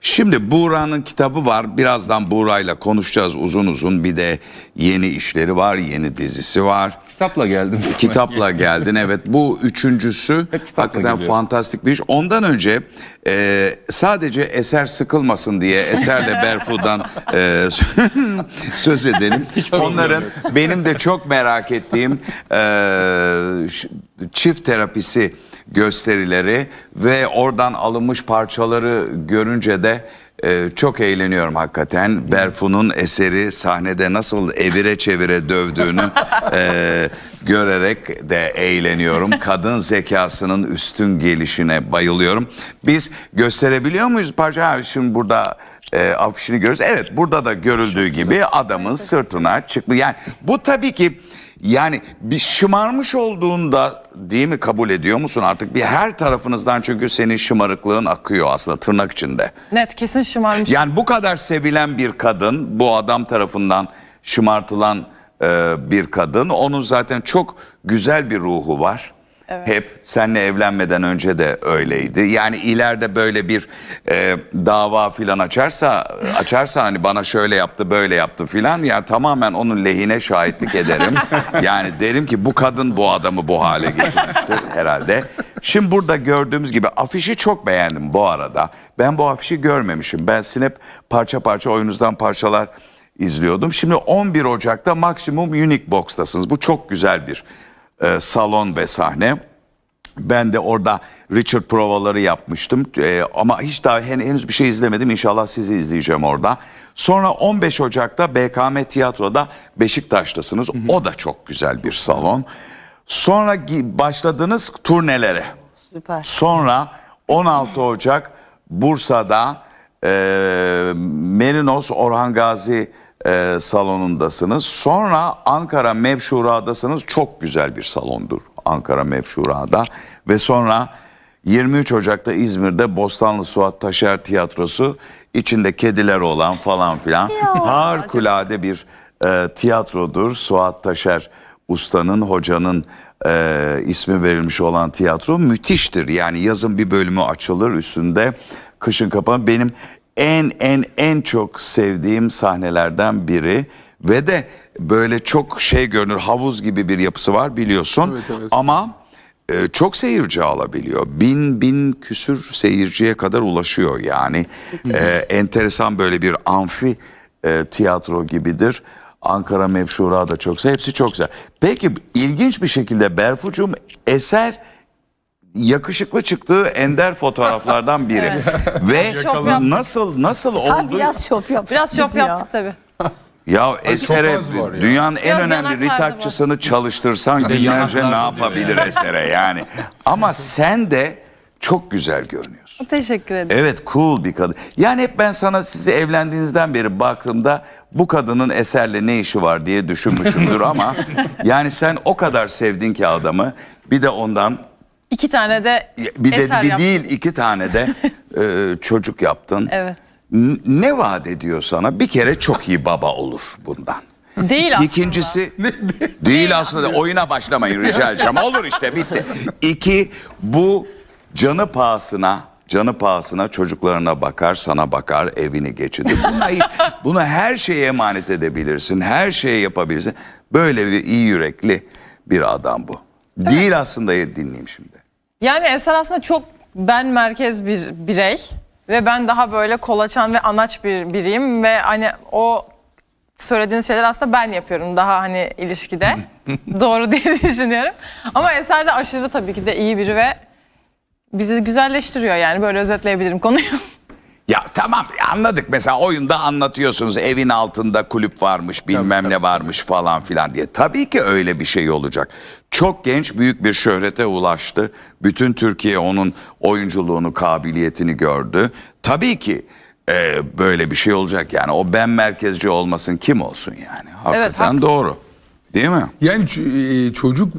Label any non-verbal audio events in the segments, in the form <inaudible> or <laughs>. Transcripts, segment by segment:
Şimdi Buğra'nın kitabı var. Birazdan Buğra'yla konuşacağız uzun uzun. Bir de yeni işleri var, yeni dizisi var. Kitapla geldim. Kitapla <laughs> geldin evet. Bu üçüncüsü Hep kitapla hakikaten geliyor. fantastik bir iş. Ondan önce e, sadece eser sıkılmasın diye eserle <laughs> Berfu'dan e, <laughs> söz edelim. Onların benim de çok merak ettiğim e, çift terapisi gösterileri ve oradan alınmış parçaları görünce de e, çok eğleniyorum hakikaten. Berfu'nun eseri sahnede nasıl evire çevire dövdüğünü e, görerek de eğleniyorum. <laughs> Kadın zekasının üstün gelişine bayılıyorum. Biz gösterebiliyor muyuz parça? Ha, şimdi burada e, afişini görüyoruz. Evet burada da görüldüğü gibi adamın sırtına çıkma. Yani bu tabii ki yani bir şımarmış olduğunda değil mi kabul ediyor musun artık bir her tarafınızdan çünkü senin şımarıklığın akıyor aslında tırnak içinde. Net kesin şımarmış. Yani bu kadar sevilen bir kadın bu adam tarafından şımartılan e, bir kadın onun zaten çok güzel bir ruhu var. Hep seninle evlenmeden önce de öyleydi. Yani ileride böyle bir e, dava filan açarsa açarsa hani bana şöyle yaptı böyle yaptı filan ya tamamen onun lehine şahitlik ederim. <laughs> yani derim ki bu kadın bu adamı bu hale getirmiştir herhalde. Şimdi burada gördüğümüz gibi afişi çok beğendim bu arada. Ben bu afişi görmemişim. Ben Snap parça parça oyunuzdan parçalar izliyordum. Şimdi 11 Ocak'ta Maximum Unique Box'tasınız. Bu çok güzel bir e, salon ve sahne. Ben de orada Richard provaları yapmıştım E, ama hiç daha hen- henüz bir şey izlemedim. İnşallah sizi izleyeceğim orada. Sonra 15 Ocak'ta BKM Tiyatro'da Beşiktaş'tasınız. O da çok güzel bir salon. Sonra başladınız turnelere. Süper. Sonra 16 Ocak Bursa'da e, Merinos Orhan Gazi e, salonundasınız. Sonra Ankara Mevşura'dasınız. Çok güzel bir salondur Ankara Mevşura'da. Ve sonra 23 Ocak'ta İzmir'de Bostanlı Suat Taşer Tiyatrosu içinde kediler olan falan filan harikulade bir e, tiyatrodur. Suat Taşer ustanın, hocanın e, ismi verilmiş olan tiyatro müthiştir. Yani yazın bir bölümü açılır üstünde, kışın kapanır. Benim en en en çok sevdiğim sahnelerden biri ve de böyle çok şey görünür havuz gibi bir yapısı var biliyorsun. Evet, evet. Ama e, çok seyirci alabiliyor. Bin bin küsür seyirciye kadar ulaşıyor yani. E, enteresan böyle bir amfi e, tiyatro gibidir. Ankara Mevşura da çok hepsi çok güzel. Peki ilginç bir şekilde Berfucum eser yakışıklı çıktığı ender fotoğraflardan <laughs> biri. Ve Şop yaptık. nasıl nasıl oldu? Ha, biraz şop yaptık. Biraz şop ya. yaptık tabii. <laughs> Ya esere az var ya. dünyanın en Biraz önemli yanaklarda retouchçısını çalıştırsan günlerce ne yapabilir esere yani. Ama <laughs> sen de çok güzel görünüyorsun. Teşekkür ederim. Evet cool bir kadın. Yani hep ben sana sizi evlendiğinizden beri baktığımda bu kadının eserle ne işi var diye düşünmüşümdür ama yani sen o kadar sevdin ki adamı bir de ondan İki tane de bir de eser bir yaptım. değil iki tane de <laughs> e, çocuk yaptın. Evet. N- Ne vaat ediyor sana? Bir kere çok iyi baba olur bundan. Değil aslında. İkincisi <laughs> değil aslında oyuna başlamayın rica edeceğim. Olur işte bitti. İki bu canı pahasına canı pahasına çocuklarına bakar, sana bakar, evini geçirir. Buna, buna her şeye emanet edebilirsin, her şeyi yapabilirsin. Böyle bir iyi yürekli bir adam bu. Değil aslında dinleyeyim şimdi. Yani Eser aslında çok ben merkez bir birey ve ben daha böyle kolaçan ve anaç bir biriyim ve hani o söylediğiniz şeyler aslında ben yapıyorum daha hani ilişkide <laughs> doğru diye <laughs> düşünüyorum. Ama Eser de aşırı tabii ki de iyi biri ve bizi güzelleştiriyor yani böyle özetleyebilirim konuyu. Ya tamam anladık mesela oyunda anlatıyorsunuz evin altında kulüp varmış bilmem ne varmış falan filan diye. Tabii ki öyle bir şey olacak. Çok genç büyük bir şöhrete ulaştı. Bütün Türkiye onun oyunculuğunu kabiliyetini gördü. Tabii ki e, böyle bir şey olacak yani o ben merkezci olmasın kim olsun yani. Hakikaten haklı. doğru değil mi? Yani ç- e, çocuk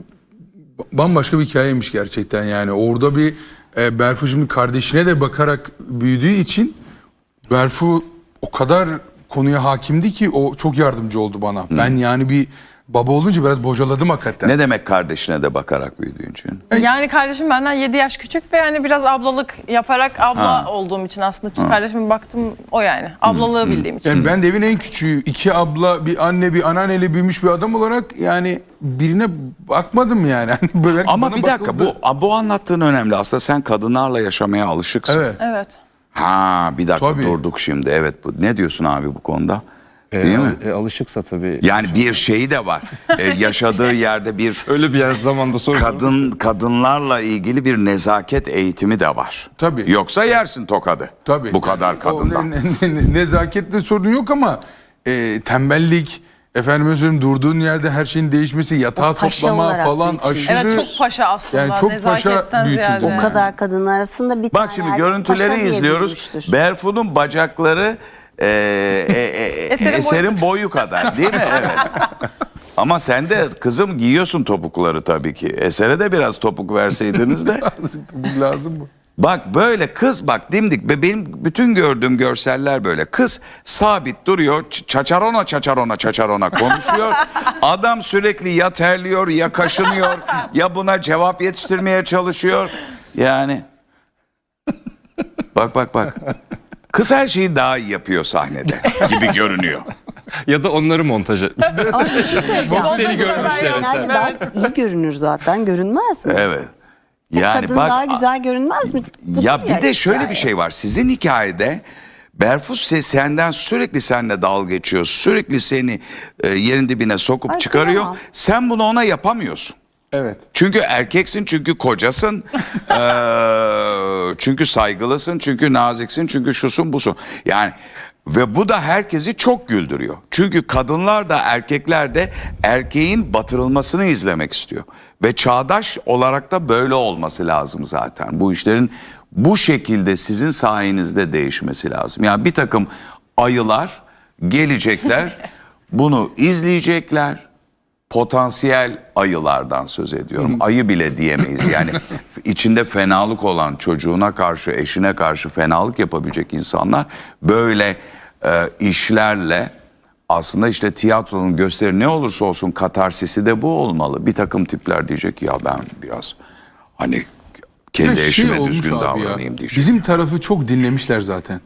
bambaşka bir hikayeymiş gerçekten yani. Orada bir e, Berfu kardeşine de bakarak büyüdüğü için Berfu o kadar konuya hakimdi ki o çok yardımcı oldu bana. Ben yani bir baba olunca biraz bocaladım hakikaten. Ne demek kardeşine de bakarak büyüdüğün için? Yani kardeşim benden 7 yaş küçük ve yani biraz ablalık yaparak abla olduğum için aslında kardeşime baktım o yani. Ablalığı bildiğim için. Yani ben de evin en küçüğü. iki abla, bir anne, bir anneanneyle büyümüş bir adam olarak yani birine bakmadım yani. <laughs> Hani Böyle Ama bana bir dakika bakıldı. bu bu anlattığın önemli. Aslında sen kadınlarla yaşamaya alışıksın. Evet. Evet. Ha bir dakika Tabii. durduk şimdi. Evet bu ne diyorsun abi bu konuda? E, Değil mi? e, alışıksa tabii. Yani bir şeyi de var. Ee, <laughs> yaşadığı yerde bir Öyle bir yer zamanda sonra. kadın kadınlarla ilgili bir nezaket eğitimi de var. Tabii. Yoksa yersin tokadı. Tabii. Bu kadar O kadından. ne- ne- ne- nezakette sorun yok ama e, tembellik, efendim söyleyeyim durduğun yerde her şeyin değişmesi, yatağı paşa toplama olarak falan büyütülmüş. aşırı. Evet çok paşa aslında. Yani çok paşa Nezaketten büyütüldü. ziyade. O kadar kadın arasında bir Bak tane şimdi erkek görüntüleri diye izliyoruz. büyümüştür. Berfu'nun bacakları e, e, e, <laughs> Eserin eserin, boyu kadar değil mi? Evet. Ama sen de kızım giyiyorsun topukları tabii ki. Esere de biraz topuk verseydiniz de. <laughs> Bu lazım mı? Bak böyle kız bak dimdik benim bütün gördüğüm görseller böyle. Kız sabit duruyor çaçarona çaçarona çaçarona konuşuyor. <laughs> Adam sürekli ya terliyor ya kaşınıyor ya buna cevap yetiştirmeye çalışıyor. Yani bak bak bak. Kız her şeyi daha iyi yapıyor sahnede gibi görünüyor. <laughs> Ya da onları montaj et. Ama bir şey söyleyeceğim. Seni görmüşler Eser. daha iyi görünür zaten. Görünmez mi? Evet. Yani Kadın bak daha güzel görünmez mi? Budur Ya bir de şöyle hikaye. bir şey var. Sizin hikayede Berfus se- senden sürekli seninle dalga geçiyor. Sürekli seni e, yerin dibine sokup Ay, çıkarıyor. kıyamam. Sen bunu ona yapamıyorsun. Evet. Çünkü erkeksin, çünkü kocasın, eee, <laughs> çünkü saygılısın, çünkü naziksin, çünkü şusun busun. Yani ve bu da herkesi çok güldürüyor. Çünkü kadınlar da erkekler de erkeğin batırılmasını izlemek istiyor. Ve çağdaş olarak da böyle olması lazım zaten. Bu işlerin bu şekilde sizin sayenizde değişmesi lazım. Yani bir takım ayılar gelecekler, <laughs> bunu izleyecekler potansiyel ayılardan söz ediyorum. Ayı bile diyemeyiz. Yani <laughs> içinde fenalık olan çocuğuna karşı, eşine karşı fenalık yapabilecek insanlar böyle e, işlerle aslında işte tiyatronun gösteri ne olursa olsun katarsisi de bu olmalı. Bir takım tipler diyecek ya ben biraz hani kendi eşime şey olmuş düzgün abi ya, davranayım diyecek. Bizim tarafı çok dinlemişler zaten.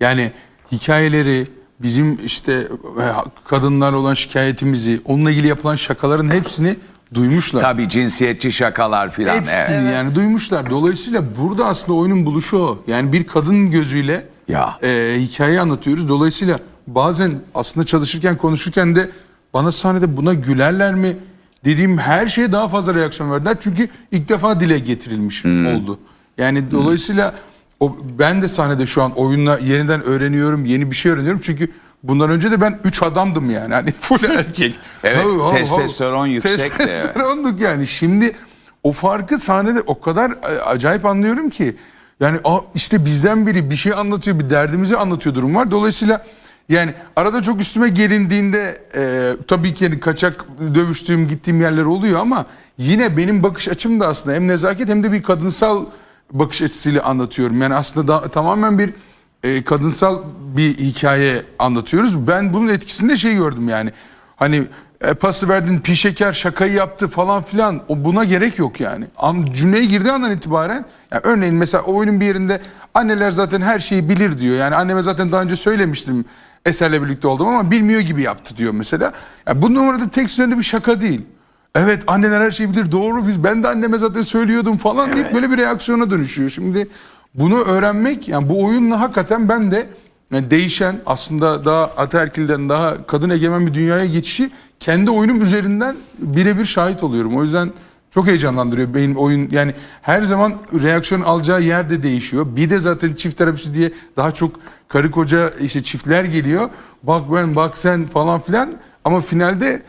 Yani hikayeleri, bizim işte e, kadınlar olan şikayetimizi, onunla ilgili yapılan şakaların hepsini duymuşlar. Tabii cinsiyetçi şakalar filan. Hepsini evet. yani duymuşlar. Dolayısıyla burada aslında oyunun buluşu o. Yani bir kadın gözüyle Ya. e, hikayeyi anlatıyoruz. Dolayısıyla bazen aslında çalışırken konuşurken de bana sahnede buna gülerler mi dediğim her şeye daha fazla reaksiyon verdiler. Çünkü ilk defa dile getirilmiş oldu. Yani dolayısıyla o ben de sahnede şu an oyunla yeniden öğreniyorum, yeni bir şey öğreniyorum. Çünkü bundan önce de ben üç adamdım yani. Hani <laughs> full erkek. Evet, hav, hav. testosteron yüksek de. Testosteronduk yani. Şimdi o farkı sahnede o kadar e, acayip anlıyorum ki. Yani "Aa, işte bizden biri bir şey anlatıyor, bir derdimizi anlatıyor durum var. Dolayısıyla yani arada çok üstüme gelindiğinde e, tabii ki yani kaçak dövüştüğüm, gittiğim yerler oluyor ama yine benim bakış açım da aslında hem nezaket hem de bir kadınsal bakış açısıyla anlatıyorum. Yani aslında da, tamamen bir e, kadınsal bir hikaye anlatıyoruz. Ben bunun etkisinde şey gördüm yani. Hani e, pası verdin, pi şeker şakayı yaptı falan filan. O buna gerek yok yani. Am cümleye girdiği andan itibaren yani örneğin mesela oyunun bir yerinde anneler zaten her şeyi bilir diyor. Yani anneme zaten daha önce söylemiştim Eser'le birlikte oldum ama bilmiyor gibi yaptı diyor mesela. Yani bu numarada tek üzerinde bir şaka değil. Evet anneler her şeyi bilir doğru biz ben de anneme zaten söylüyordum falan deyip böyle bir reaksiyona dönüşüyor. Şimdi bunu öğrenmek yani bu oyunla hakikaten ben de yani değişen aslında daha ataerkilden daha kadın egemen bir dünyaya geçişi kendi oyunum üzerinden birebir şahit oluyorum. O yüzden çok heyecanlandırıyor benim oyun yani her zaman reaksiyon alacağı yer de değişiyor. Bir de zaten çift terapisi diye daha çok karı koca işte çiftler geliyor. Bak ben bak sen falan filan ama finalde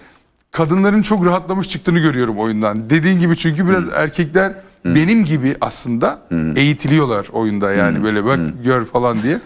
kadınların çok rahatlamış çıktığını görüyorum oyundan. Dediğin gibi çünkü biraz erkekler benim gibi aslında eğitiliyorlar oyunda yani böyle bak gör falan diye.